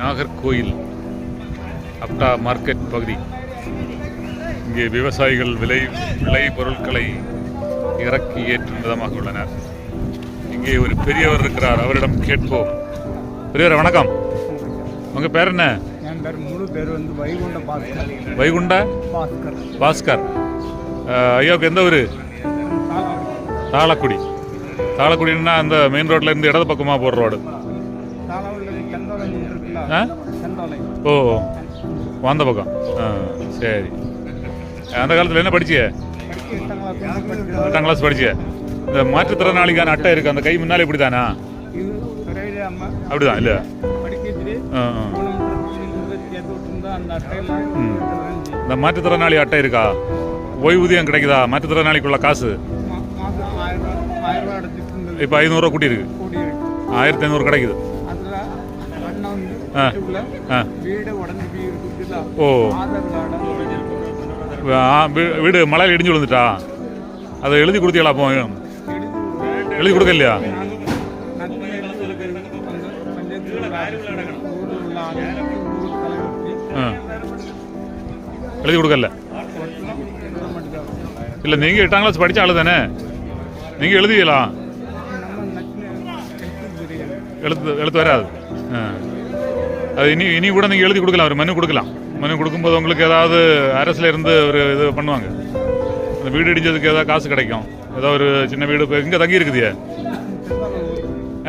Nagercoil அப்டா market பகுதி. இங்கே விவசாயிகள் விளை விளை பொருட்களை இறக்கி ஏற்றும் விதமாக உள்ளனர். இங்கே ஒரு பெரியவர் இருக்கிறார் அவரிடம் கேட்போம். பெரியவர் வணக்கம். உங்க பேர் என்ன? என் பேர் முழு பேர் வந்து வைகுண்ட பாஸ்கர். வைகுண்ட பாஸ்கர். ஐயாவுக்கு எந்த ஊர்? தாளக்குடி தாளக்குடின்னா அந்த மெயின் ரோட்ல இருந்து இடது பக்கமாக போகிற ரோடு ஓ வந்த பக்கம். ஆ சரி. அந்த காலத்தில் என்ன படிச்சிய? எட்டாம் கிளாஸ் படிச்சிய? இந்த மாற்றுத்திறனாளிக்கான அட்டை இருக்கு அந்த கை முன்னாலே இப்படி தானா அப்படிதான் இல்லை. இந்த மாற்றுத்திறனாளி அட்டை இருக்கா? ஓய்வூதியம் கிடைக்குதா? மாற்றுத்திறனாளிக்குள்ள காசு? இப்போ ஐநூறுரூவா கூட்டி இருக்கு கூடி இருக்கு ஆயிரத்தி ஐநூறு கிடைக்குது. ஓ. வீடு மழையில் இடிஞ்சு விழுந்துட்டா? அதை எழுதி கொடுத்தீங்களா அப்போ எழுதி எழுதி கொடுக்க இல்லையா? நன்மை எழுதி கொடுக்கல இல்லை? நீங்கள் எட்டாம் கிளாஸ் படித்த ஆளு தானே? நீங்கள் எழுதிக்கலாம் எழுத்து எழுத்து வராது. ஆ. அது இனி இனி கூட நீங்கள் எழுதி கொடுக்கலாம் ஒரு மனு கொடுக்கலாம். மனு கொடுக்கும்போது உங்களுக்கு ஏதாவது அரசில் இருந்து ஒரு இது பண்ணுவாங்க. அந்த வீடு இடிஞ்சதுக்கு ஏதாவது காசு கிடைக்கும். ஏதோ ஒரு சின்ன வீடு இப்போ இங்கே தங்கி இருக்குதியே.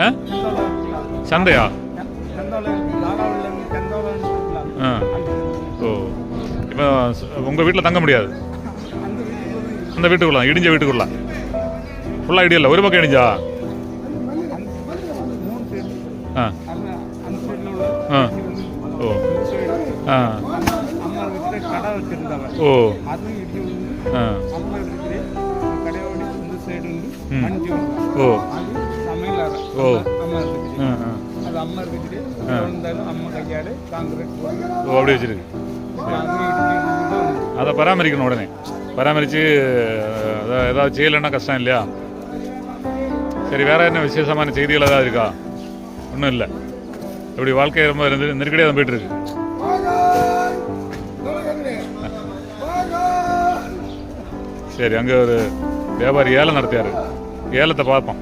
ஆ? சந்தையா? ஆ. ஓ. இப்போ உங்கள் வீட்டில் தங்க முடியாது. அந்த வீட்டுக்குள்ள இடிஞ்ச வீட்டுக்குள்ள ஃபுல்லாக இடியல ஒரு பக்கம் இடிஞ்சா? ஆ. ஓ. ஆ. கடை வச்சிருந்தாங்க ஓ. அதுவும் இடிச்சு அம்மா வீட்டுக்கு கடையோட இந்த சைடு வந்து ம். ஓ. அது சமையல் ஓ. அம்மா இருக்குது அது அம்மா இருந்தாலும் அம்மா காங்கிரீட் ஓ அப்படி வச்சிருக்கு. அதை பராமரிக்கணும் உடனே. பராமரித்து அதை ஏதாவது செய்யலைன்னா கஷ்டம் இல்லையா? சரி வேற என்ன விசேஷமான செய்திகள் ஏதாவது இருக்கா? ஒன்றும் இல்லை. இப்படி வாழ்க்கை ரொம்ப நெருக்கடியாக தான் போயிட்டு இருக்கு. சரி அங்கே ஒரு வியாபாரி ஏலம் நடத்தியாரு. ஏலத்தை பார்ப்போம்.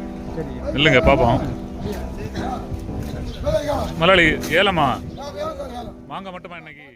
இல்லைங்க பார்ப்போம். முதலாளி ஏலமா? மாங்க மட்டுமா இன்னைக்கு?